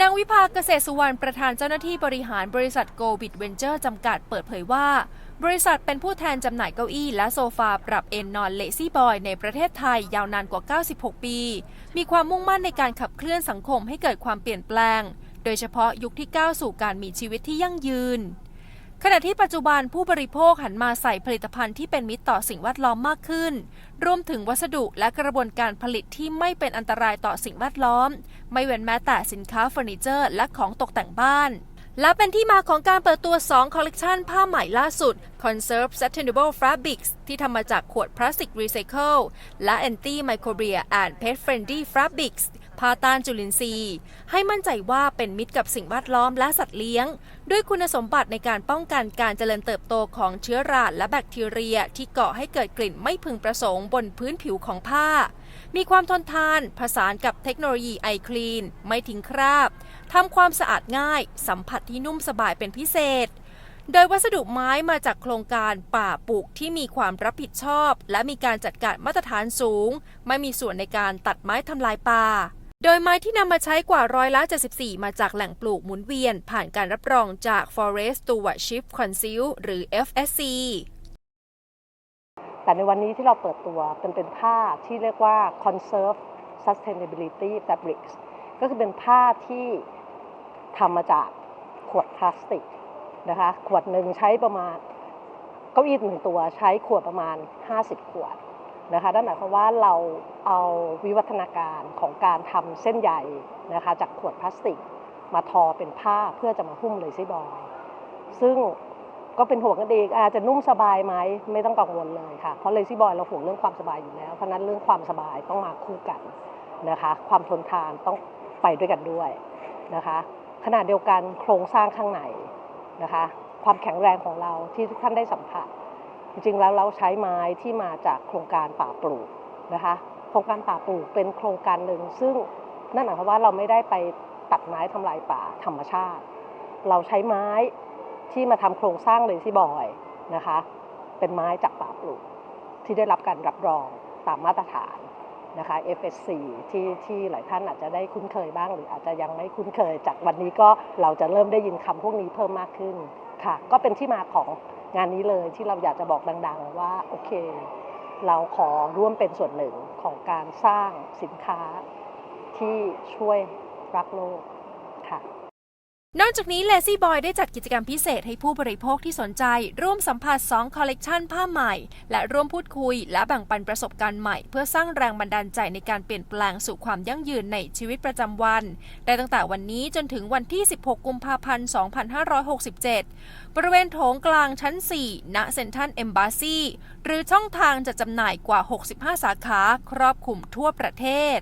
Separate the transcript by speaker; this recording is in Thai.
Speaker 1: นางวิภาเกษตรสุวรรณประธานเจ้าหน้าที่บริหารบริษัทโกบิดเวนเจอร์จำกัดเปิดเผยว่า บริษัทเป็นผู้แทนจำหน่ายเก้าอี้และโซฟาปรับเอนนอนเลซี่บอยในประเทศไทยยาวนานกว่า 96 ปี มีความมุ่งมั่นในการขับเคลื่อนสังคมให้เกิดความเปลี่ยนแปลง โดยเฉพาะยุคที่ก้าวสู่การมีชีวิตที่ยั่งยืน ขณะที่ปัจจุบันผู้บริโภคหันมาใส่ผลิตภัณฑ์ที่เป็นมิตรต่อสิ่งแวดล้อมมากขึ้น รวมถึงวัสดุและกระบวนการผลิตที่ไม่เป็นอันตรายต่อสิ่งแวดล้อม ไม่เว้นแม้แต่สินค้าเฟอร์นิเจอร์ และของตกแต่งบ้าน และเป็นที่มาของการเปิดตัว 2 คอลเลกชันผ้าใหม่ล่าสุด Conserve Sustainable Fabrics ที่ทำมาจากขวดพลาสติกรีไซเคิลและ Anti Microbial and Pet Friendly Fabrics ผ้าต้านจุลินทรีย์ ให้มั่นใจว่าเป็นมิตรกับสิ่งแวดล้อมและสัตว์เลี้ยง ด้วยคุณสมบัติในการป้องกันการเจริญเติบโตของเชื้อราและแบคทีเรียที่ก่อให้เกิดกลิ่นไม่พึงประสงค์บนพื้นผิวของผ้า มีความทนทาน ผสานกับเทคโนโลยีไอคลีน ไม่ทิ้งคราบทำความสะอาดง่าย สัมผัสที่นุ่มสบายเป็นพิเศษโดยวัสดุไม้มาจากโครงการป่าปลูกที่มีความรับผิดชอบ และมีการจัดการมาตรฐานสูง ไม่มีส่วนในการตัดไม้ทำลายป่า โดยไม้ที่นำมาใช้กว่าร้อยละ 74 มาจากแหล่งปลูกหมุนเวียน ผ่านการรับรองจาก Forest Stewardship Council หรือ FSC
Speaker 2: แต่ในวันนี้ที่เราเปิดตัวเป็นเป็นผ้าที่เรียกว่า conserve sustainability fabrics ก็คือเป็นผ้าที่ทำมาจากขวดพลาสติกนะคะ ขวดหนึ่งใช้ประมาณเก้าอี้หนึ่งตัวใช้ขวดประมาณ 50 ขวด นะคะนั่นหมายความว่าเราเอาวิวัฒนาการของการทำเส้นใยนะคะจากขวดพลาสติก มาทอเป็นผ้าเพื่อจะมาหุ้มเลยซี่บอย ซึ่งก็เป็นห่วงกันเองอาจจะนุ่มสบายไหมไม่ต้องกังวลเลยค่ะ เพราะเลซี่บอยเราห่วงเรื่องความสบายอยู่แล้ว เพราะฉะนั้นเรื่องความสบายต้องมาคู่กันนะคะ ความทนทานต้องไปด้วยกันด้วยนะคะ ขณะเดียวกันโครงสร้างข้างในนะคะ ความแข็งแรงของเราที่ทุกท่านได้สัมผัส จริงๆแล้วเราใช้ไม้ที่มาจากโครงการป่าปลูกนะคะโครงการป่าปลูกเป็นโครงการหนึ่งซึ่งนั่นหมายความว่าเราไม่ได้ไปตัดไม้ทำลายป่าธรรมชาติ เราใช้ไม้ที่มาทำโครงสร้างเลซี่บอยนะคะ เป็นไม้จากป่าปลูกที่ได้รับการรับรองตามมาตรฐานนะคะ FSC ที่ที่หลายท่านอาจจะได้คุ้นเคยบ้าง หรืออาจจะยังไม่คุ้นเคย จากวันนี้ก็เราจะเริ่มได้ยินคำพวกนี้เพิ่มมากขึ้น ค่ะ ก็เป็นที่มาของงานนี้เลยที่เราอยากจะบอกดัง ๆ ว่าโอเค เราขอร่วมเป็นส่วนหนึ่งของการสร้างสินค้าที่ช่วยรักโลกค่ะ
Speaker 1: นอกจากนี้ Lazy Boy ได้จัดกิจกรรมพิเศษให้ผู้บริโภคที่สนใจ ร่วมสัมผัส 2 คอลเลกชันผ้าใหม่ และร่วมพูดคุย และแบ่งปันประสบการณ์ใหม่ เพื่อสร้างแรงบันดาลใจในการเปลี่ยนแปลงสู่ความยั่งยืนในชีวิตประจำวัน ได้ตั้งแต่วันนี้จนถึงวันที่ 16 กุมภาพันธ์ 2567 บริเวณโถงกลางชั้น 4 ณเซ็นทรัลเอมบาซีหรือช่องทางจัดจำหน่ายกว่า 65 สาขา ครอบคลุมทั่วประเทศ